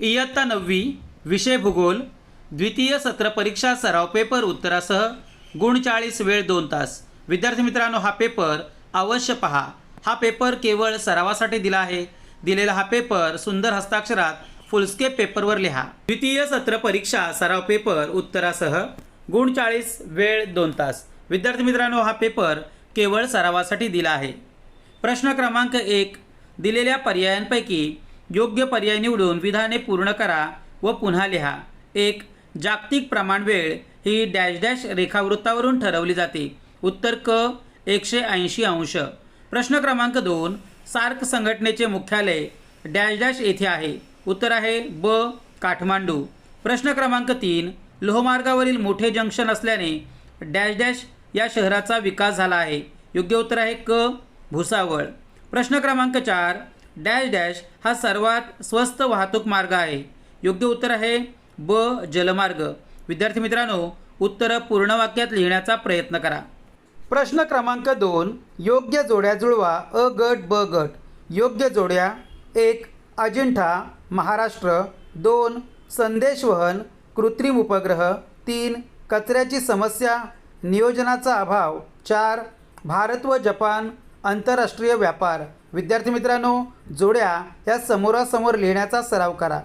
इयत्ता नववी विषय भूगोल द्वितीय सत्र परीक्षा सराव पेपर उत्तरासह गुण चाळीस वेळ दोन तास. विद्यार्थी मित्रांनो हा पेपर अवश्य पहा. हा पेपर केवळ सरावासाठी दिला आहे. दिलेला हा पेपर सुंदर हस्ताक्षरात फुलस्केप पेपरवर लिहा. द्वितीय सत्र परीक्षा सराव पेपर उत्तरासह गुण चाळीस वेळ दोन तास. विद्यार्थी मित्रांनो हा पेपर केवळ सरावासाठी दिला आहे. प्रश्न क्रमांक एक. दिलेल्या पर्यायांपैकी योग्य पर्याय निवडून विधाने पूर्ण करा व पुन्हा लिहा. एक जागतिक प्रमाण वेळ ही डॅश डॅश रेखावृत्तावरून ठरवली जाते. उत्तर क एकशे ऐंशी अंश. प्रश्न क्रमांक दोन सार्क संघटनेचे मुख्यालय डॅश डॅश येथे आहे. उत्तर आहे ब काठमांडू. प्रश्न क्रमांक तीन लोहमार्गावरील मोठे जंक्शन असल्याने डॅश डॅश या शहराचा विकास झाला आहे. योग्य उत्तर आहे क भुसावळ. प्रश्न क्रमांक चार डॅश डॅश हा सर्वात स्वस्त वाहतूक मार्ग आहे. योग्य उत्तर आहे ब जलमार्ग. विद्यार्थी मित्रांनो उत्तरं पूर्ण वाक्यात लिहिण्याचा प्रयत्न करा. प्रश्न क्रमांक दोन योग्य जोड्या जुळवा अ गट ब गट योग्य जोड्या एक अजिंठा महाराष्ट्र. दोन संदेशवहन कृत्रिम उपग्रह. तीन कचऱ्याची समस्या नियोजनाचा अभाव. चार भारत व जपान आंतरराष्ट्रीय व्यापार. विद्यार्थी मित्रांनो जोड्या या समोरासमोर लिहिण्याचा सराव करा.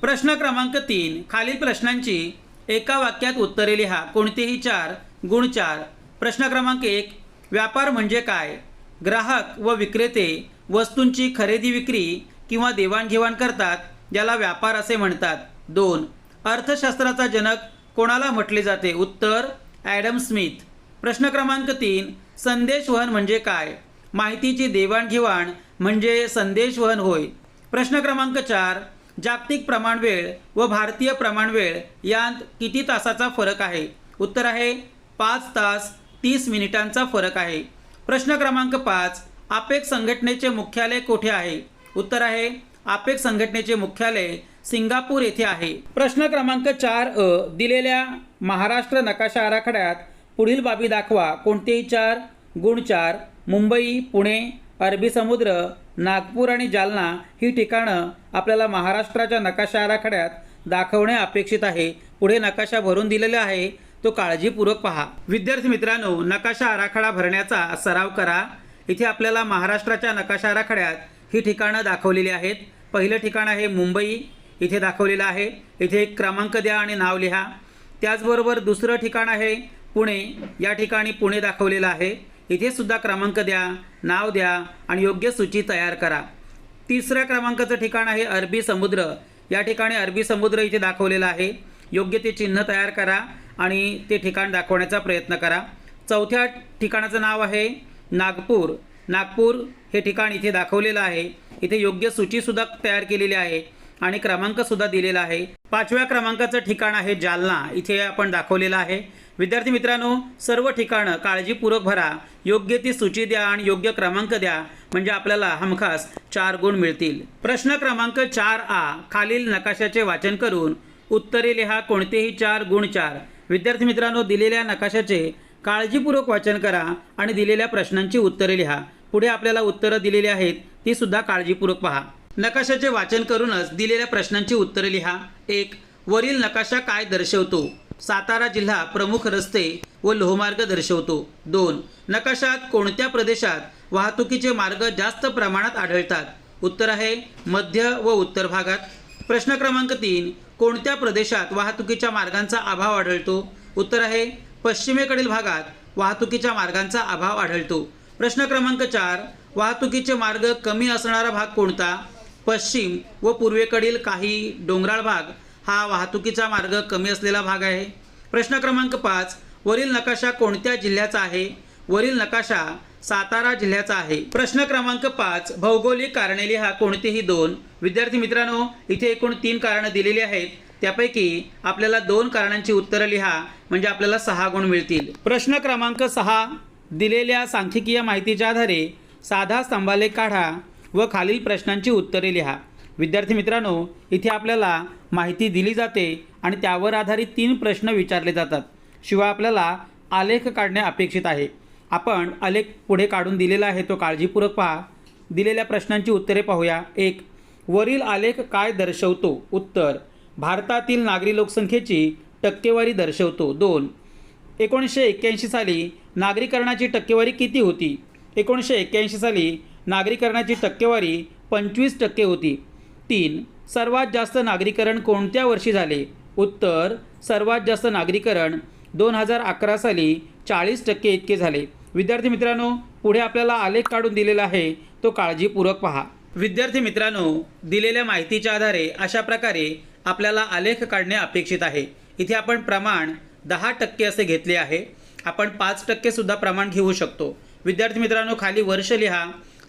प्रश्न क्रमांक तीन खालील प्रश्नांची एका वाक्यात उत्तरे लिहा. कोणतेही चार गुण चार प्रश्न क्रमांक एक व्यापार म्हणजे काय? ग्राहक व विक्रेते वस्तूंची खरेदी विक्री किंवा देवाणघेवाण करतात ज्याला व्यापार असे म्हणतात. दोन अर्थशास्त्राचा जनक कोणाला म्हटले जाते? उत्तर ॲडम स्मिथ. प्रश्न क्रमांक तीन संदेशवहन म्हणजे काय? माहितीची देवाणघेवाण म्हणजे संदेशवहन होय. प्रश्न क्रमांक चार जागतिक प्रमाण वेळ व भारतीय प्रमाण वेळ यांत किती तासाचा फरक आहे? उत्तर आहे पाच तास तीस मिनिटांचा फरक आहे. प्रश्न क्रमांक पाच आपेक संघटनेचे मुख्यालय कोठे आहे? उत्तर आहे आपेक संघटनेचे मुख्यालय सिंगापूर येथे आहे. प्रश्न क्रमांक चार अ दिलेल्या महाराष्ट्र नकाशा आराखड्यात पुढील बाबी दाखवा. कोणतेही चार गुण चार. मुंबई पुणे अरबी समुद्र नागपूर आणि जालना ही ठिकाणं आपल्याला महाराष्ट्राच्या नकाशा आराखड्यात दाखवणे अपेक्षित आहे. पुढे नकाशा भरून दिलेला आहे. तो काळजीपूर्वक पहा. विद्यार्थी मित्रांनो नकाशा आराखडा भरण्याचा सराव करा. इथे आपल्याला महाराष्ट्राच्या नकाशा आराखड्यात ही ठिकाणं दाखवलेली आहेत. पहिलं ठिकाण आहे मुंबई. इथे दाखवलेलं आहे. इथे एक क्रमांक द्या आणि नाव लिहा. त्याचबरोबर दुसरं ठिकाण आहे पुणे. या ठिकाणी पुणे दाखवलेलं आहे. इथे सुद्धा क्रमांक द्या नाव द्या आणि योग्य सूची तयार करा. तिसऱ्या क्रमांकाचं ठिकाण आहे अरबी समुद्र. या ठिकाणी अरबी समुद्र इथे दाखवलेलं आहे. योग्य ते चिन्ह तयार करा आणि ते ठिकाण दाखवण्याचा प्रयत्न करा. चौथ्या ठिकाणाचं नाव आहे नागपूर. नागपूर हे ठिकाण इथे दाखवलेलं आहे. इथे योग्य सूचीसुद्धा तयार केलेली आहे आणि क्रमांकसुद्धा दिलेला आहे. पाचव्या क्रमांकाचं ठिकाण आहे जालना. इथे आपण दाखवलेलं आहे. विद्यार्थी मित्रांनो सर्व ठिकाणं काळजीपूर्वक भरा. योग्य ती सूची द्या आणि योग्य क्रमांक द्या म्हणजे आपल्याला हमखास चार गुण मिळतील. प्रश्न क्रमांक चार आ खालील नकाशाचे वाचन करून उत्तरे लिहा कोणतेही चार गुण चार. विद्यार्थी मित्रांनो दिलेल्या नकाशाचे काळजीपूर्वक वाचन करा आणि दिलेल्या प्रश्नांची उत्तरे लिहा. पुढे आपल्याला उत्तरं दिलेली आहेत ती सुद्धा काळजीपूर्वक पहा. नकाशाचे वाचन करूनच दिलेल्या प्रश्नांची उत्तरे लिहा. एक वरील नकाशा काय दर्शवतो? सातारा जिल्हा प्रमुख रस्ते व लोहमार्ग दर्शवतो. दोन नकाशात कोणत्या प्रदेशात वाहतुकीचे मार्ग जास्त प्रमाणात आढळतात? उत्तर आहे मध्य व उत्तर भागात. प्रश्न क्रमांक तीन कोणत्या प्रदेशात वाहतुकीच्या मार्गांचा अभाव आढळतो? उत्तर आहे पश्चिमेकडील भागात वाहतुकीच्या मार्गांचा अभाव आढळतो. प्रश्न क्रमांक चार वाहतुकीचे मार्ग कमी असणारा भाग कोणता? पश्चिम व पूर्वेकडील काही डोंगराळ भाग हा वाहतुकीचा मार्ग कमी असलेला भाग आहे. प्रश्न क्रमांक पाच वरील नकाशा कोणत्या जिल्ह्याचा आहे? वरील नकाशा सातारा जिल्ह्याचा आहे. प्रश्न क्रमांक पाच भौगोलिक कारणे लिहा कोणतेही दोन. विद्यार्थी मित्रांनो इथे एकूण तीन कारणं दिलेली आहेत. त्यापैकी आपल्याला दोन कारणांची उत्तरं लिहा म्हणजे आपल्याला सहा गुण मिळतील. प्रश्न क्रमांक सहा दिलेल्या सांख्यिकीय माहितीच्या आधारे साधा स्तंभालेख काढा व खालील प्रश्नांची उत्तरे लिहा. विद्यार्थी मित्रांनो इथे आपल्याला माहिती दिली जाते आणि त्यावर आधारित तीन प्रश्न विचारले जातात. शिवाय आपल्याला आलेख काढणे अपेक्षित आहे. आपण आलेख पुढे काढून दिलेला आहे तो काळजीपूर्वक पहा. दिलेल्या प्रश्नांची उत्तरे पाहूया. एक वरील आलेख काय दर्शवतो? उत्तर भारतातील नागरी लोकसंख्येची टक्केवारी दर्शवतो. दोन एकोणीसशे एक्क्याऐंशी साली नागरीकरणाची टक्केवारी किती होती? एकोणीसशे एक्क्याऐंशी साली नागरीकरणाची टक्केवारी पंचवीस टक्के होती. तीन सर्वात जास्त नागरीकरण कोणत्या वर्षी झाले? उत्तर सर्वात जास्त नागरीकरण दोन हजार अकरा साली चाळीस टक्के इतके झाले. विद्यार्थी मित्रांनो पुढे आपल्याला आलेख काढून दिलेला आहे तो काळजीपूर्वक पहा. विद्यार्थी मित्रांनो दिलेल्या माहितीच्या आधारे अशा प्रकारे आपल्याला आलेख काढणे अपेक्षित आहे. इथे आपण प्रमाण दहा टक्के असे घेतले आहे. आपण पाच टक्केसुद्धा प्रमाण घेऊ शकतो. विद्यार्थी मित्रांनो खाली वर्ष लिहा.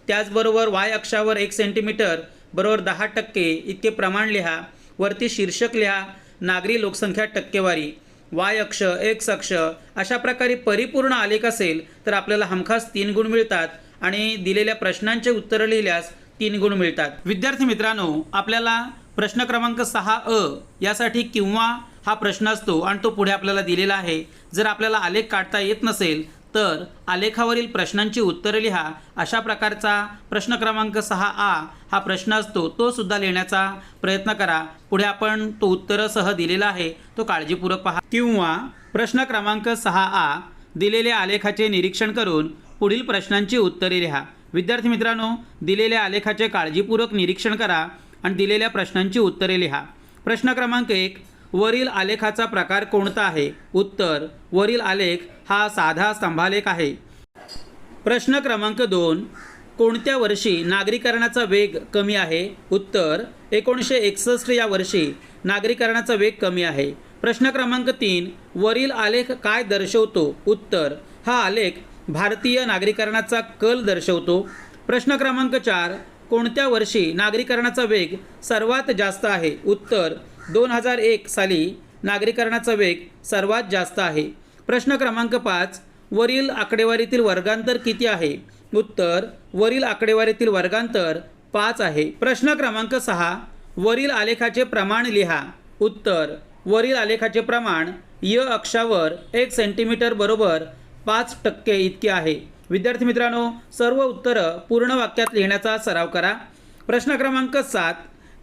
त्याचबरोबर वाय अक्षावर एक सेंटीमीटर बरोबर दहा टक्के इतके प्रमाण लिहा. वरती शीर्षक लिहा नागरी लोकसंख्या टक्केवारी वाय अक्ष एक्स अक्ष अशा प्रकारे परिपूर्ण आलेख असेल तर आपल्याला हमखास तीन गुण मिळतात आणि दिलेल्या प्रश्नांचे उत्तरं लिहिल्यास तीन गुण मिळतात. विद्यार्थी मित्रांनो आपल्याला प्रश्न क्रमांक सहा अ यासाठी किंवा हा प्रश्न असतो आणि तो पुढे आपल्याला दिलेला आहे. जर आपल्याला आलेख काढता येत नसेल तर आलेखावरील प्रश्नांची उत्तरं लिहा. अशा प्रकारचा प्रश्न क्रमांक सहा आ हा प्रश्न असतो. तो सुद्धा लिहिण्याचा प्रयत्न करा. पुढे आपण तो उत्तरसह दिलेला आहे. तो काळजीपूर्वक पहा. किंवा प्रश्न क्रमांक सहा आ दिलेल्या आलेखाचे निरीक्षण करून पुढील प्रश्नांची उत्तरे लिहा. विद्यार्थी मित्रांनो दिलेल्या आलेखाचे काळजीपूर्वक निरीक्षण करा आणि दिलेल्या प्रश्नांची उत्तरे लिहा. प्रश्न क्रमांक एक वरील आलेखाचा प्रकार कोणता आहे? उत्तर वरील आलेख हा साधा स्तंभालेख आहे. प्रश्न क्रमांक दोन कोणत्या वर्षी नागरीकरणाचा वेग कमी आहे? उत्तर एकोणीसशे एकसष्ट या वर्षी नागरीकरणाचा वेग कमी आहे. प्रश्न क्रमांक तीन वरील आलेख काय दर्शवतो? उत्तर हा आलेख भारतीय नागरीकरणाचा कल दर्शवतो. प्रश्न क्रमांक चार कोणत्या वर्षी नागरीकरणाचा वेग सर्वात जास्त आहे? उत्तर दोन हजार एक साली नागरीकरणाचा वेग सर्वात जास्त आहे. प्रश्न क्रमांक पाच वरील आकडेवारीतील वर्गांतर किती आहे? उत्तर वरील आकडेवारीतील वर्गांतर पाच आहे. प्रश्न क्रमांक सहा वरील आलेखाचे प्रमाण लिहा. उत्तर वरील आलेखाचे प्रमाण य अक्षावर एक सेंटीमीटर बरोबर पाच टक्के इतके आहे. विद्यार्थी मित्रांनो सर्व उत्तरं पूर्ण वाक्यात लिहिण्याचा सराव करा. प्रश्न क्रमांक सात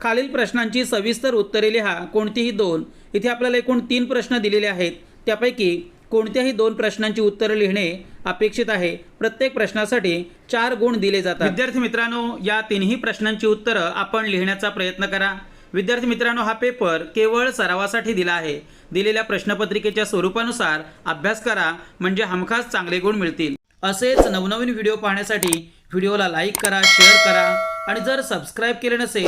खालील प्रश्नांची सविस्तर उत्तरे लिहा कोणतीही दोन. इथे आपल्याला एकूण तीन प्रश्न दिलेले आहेत. त्यापैकी कोणत्याही दोन प्रश्नांची उत्तरं लिहिणे अपेक्षित आहे. प्रत्येक प्रश्नासाठी चार गुण दिले जातात. विद्यार्थी मित्रांनो या तिन्ही प्रश्नांची उत्तरं आपण लिहिण्याचा प्रयत्न करा. विद्यार्थी मित्रांनो हा पेपर केवळ सरावासाठी दिला आहे. दिलेल्या प्रश्नपत्रिकेच्या स्वरूपानुसार अभ्यास करा म्हणजे हमखास चांगले गुण मिळतील. असेच नवनवीन व्हिडिओ पाहण्यासाठी व्हिडिओला लाईक करा शेअर करा. आणि जर सबस्क्राईब केले नसेल